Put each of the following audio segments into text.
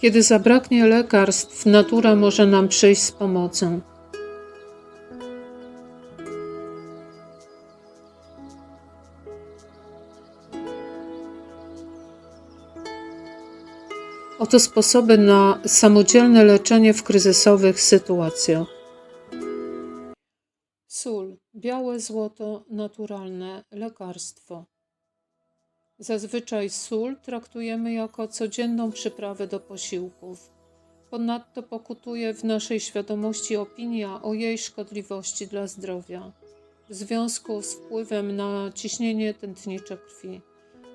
Kiedy zabraknie lekarstw, natura może nam przyjść z pomocą. Oto sposoby na samodzielne leczenie w kryzysowych sytuacjach. Sól, białe złoto, naturalne lekarstwo. Zazwyczaj sól traktujemy jako codzienną przyprawę do posiłków. Ponadto pokutuje w naszej świadomości opinia o jej szkodliwości dla zdrowia w związku z wpływem na ciśnienie tętnicze krwi.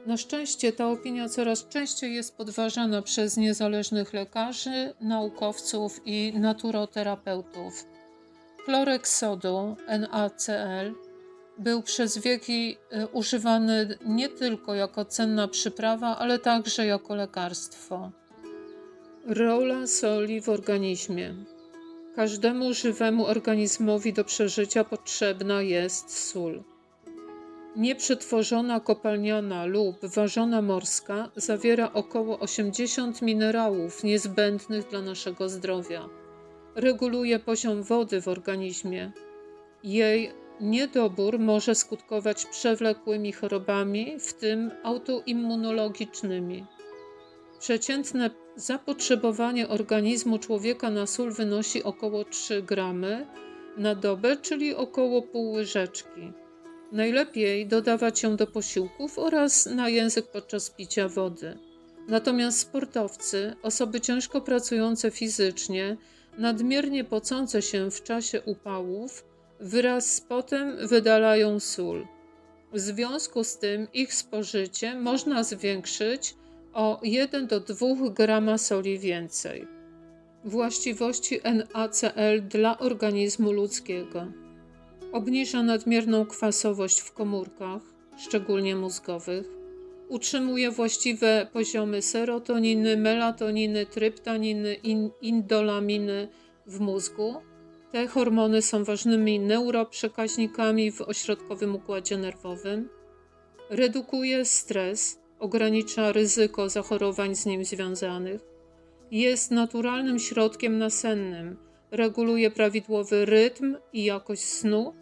Na szczęście ta opinia coraz częściej jest podważana przez niezależnych lekarzy, naukowców i naturoterapeutów. Chlorek sodu NaCl był przez wieki y, używany nie tylko jako cenna przyprawa, ale także jako lekarstwo. Rola soli w organizmie. Każdemu żywemu organizmowi do przeżycia potrzebna jest sól. Nieprzetworzona kopalniana lub ważona morska zawiera około 80 minerałów niezbędnych dla naszego zdrowia. Reguluje poziom wody w organizmie. Jej niedobór może skutkować przewlekłymi chorobami, w tym autoimmunologicznymi. Przeciętne zapotrzebowanie organizmu człowieka na sól wynosi około 3 gramy na dobę, czyli około pół łyżeczki. Najlepiej dodawać ją do posiłków oraz na język podczas picia wody. Natomiast sportowcy, osoby ciężko pracujące fizycznie, nadmiernie pocące się w czasie upałów, wraz z potem wydalają sól. W związku z tym ich spożycie można zwiększyć o 1 do 2 grama soli więcej. Właściwości NaCl dla organizmu ludzkiego. Obniża nadmierną kwasowość w komórkach, szczególnie mózgowych. Utrzymuje właściwe poziomy serotoniny, melatoniny, tryptaniny, in, indolaminy w mózgu. Te hormony są ważnymi neuroprzekaźnikami w ośrodkowym układzie nerwowym. Redukuje stres, ogranicza ryzyko zachorowań z nim związanych. Jest naturalnym środkiem nasennym, reguluje prawidłowy rytm i jakość snu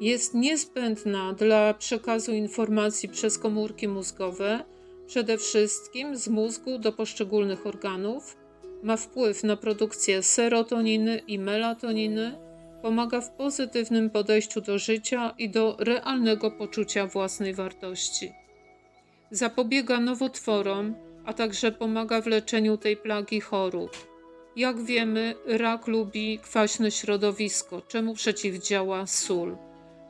jest niezbędna dla przekazu informacji przez komórki mózgowe, przede wszystkim z mózgu do poszczególnych organów, ma wpływ na produkcję serotoniny i melatoniny, pomaga w pozytywnym podejściu do życia i do realnego poczucia własnej wartości. Zapobiega nowotworom, a także pomaga w leczeniu tej plagi chorób. Jak wiemy, rak lubi kwaśne środowisko, czemu przeciwdziała sól.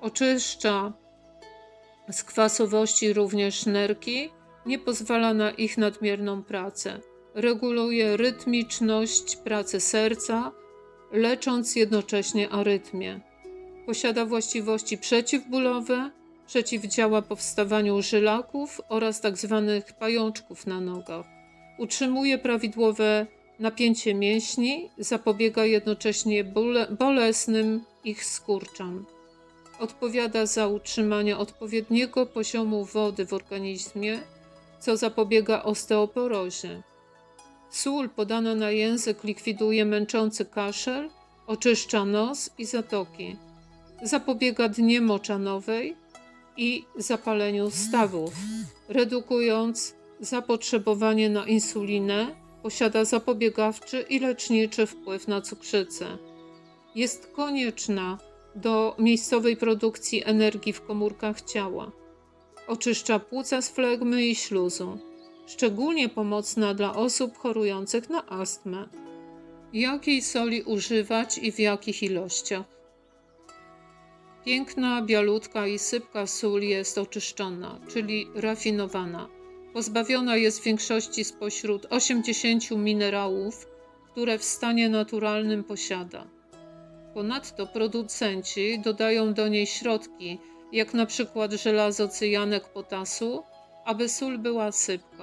Oczyszcza z kwasowości również nerki, nie pozwala na ich nadmierną pracę. Reguluje rytmiczność pracy serca, lecząc jednocześnie arytmię. Posiada właściwości przeciwbólowe, przeciwdziała powstawaniu żylaków oraz tzw. Tak pajączków na nogach. Utrzymuje prawidłowe napięcie mięśni, zapobiega jednocześnie bolesnym ich skurczom odpowiada za utrzymanie odpowiedniego poziomu wody w organizmie, co zapobiega osteoporozie. Sól podana na język likwiduje męczący kaszel, oczyszcza nos i zatoki. Zapobiega dnie moczanowej i zapaleniu stawów, redukując zapotrzebowanie na insulinę, posiada zapobiegawczy i leczniczy wpływ na cukrzycę. Jest konieczna do miejscowej produkcji energii w komórkach ciała. Oczyszcza płuca z flegmy i śluzu. Szczególnie pomocna dla osób chorujących na astmę. Jakiej soli używać i w jakich ilościach? Piękna, bialutka i sypka sól jest oczyszczona, czyli rafinowana. Pozbawiona jest większości spośród 80 minerałów, które w stanie naturalnym posiada. Ponadto producenci dodają do niej środki, jak na przykład żelazo cyjanek potasu, aby sól była sypka.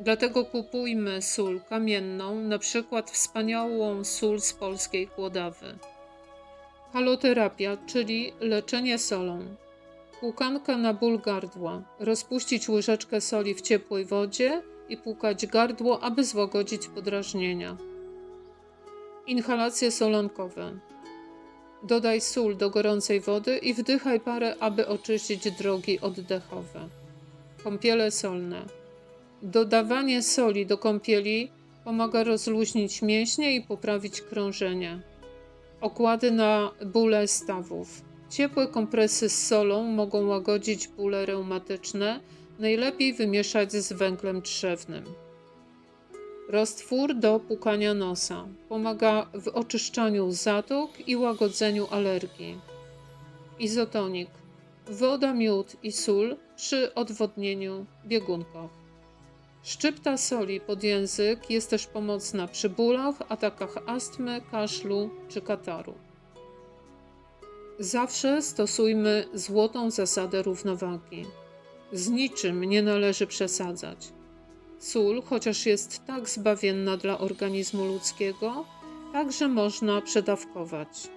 Dlatego kupujmy sól kamienną, na przykład wspaniałą sól z polskiej kłodawy. Haloterapia, czyli leczenie solą. Płukanka na ból gardła. Rozpuścić łyżeczkę soli w ciepłej wodzie i płukać gardło, aby złagodzić podrażnienia. Inhalacje solankowe. Dodaj sól do gorącej wody i wdychaj parę, aby oczyścić drogi oddechowe. Kąpiele solne. Dodawanie soli do kąpieli pomaga rozluźnić mięśnie i poprawić krążenie. Okłady na bóle stawów. Ciepłe kompresy z solą mogą łagodzić bóle reumatyczne, najlepiej wymieszać z węglem drzewnym. Roztwór do pukania nosa. Pomaga w oczyszczaniu zatok i łagodzeniu alergii. Izotonik. Woda, miód i sól przy odwodnieniu biegunkach. Szczypta soli pod język jest też pomocna przy bólach, atakach astmy, kaszlu czy kataru. Zawsze stosujmy złotą zasadę równowagi. Z niczym nie należy przesadzać. Sól, chociaż jest tak zbawienna dla organizmu ludzkiego, także można przedawkować.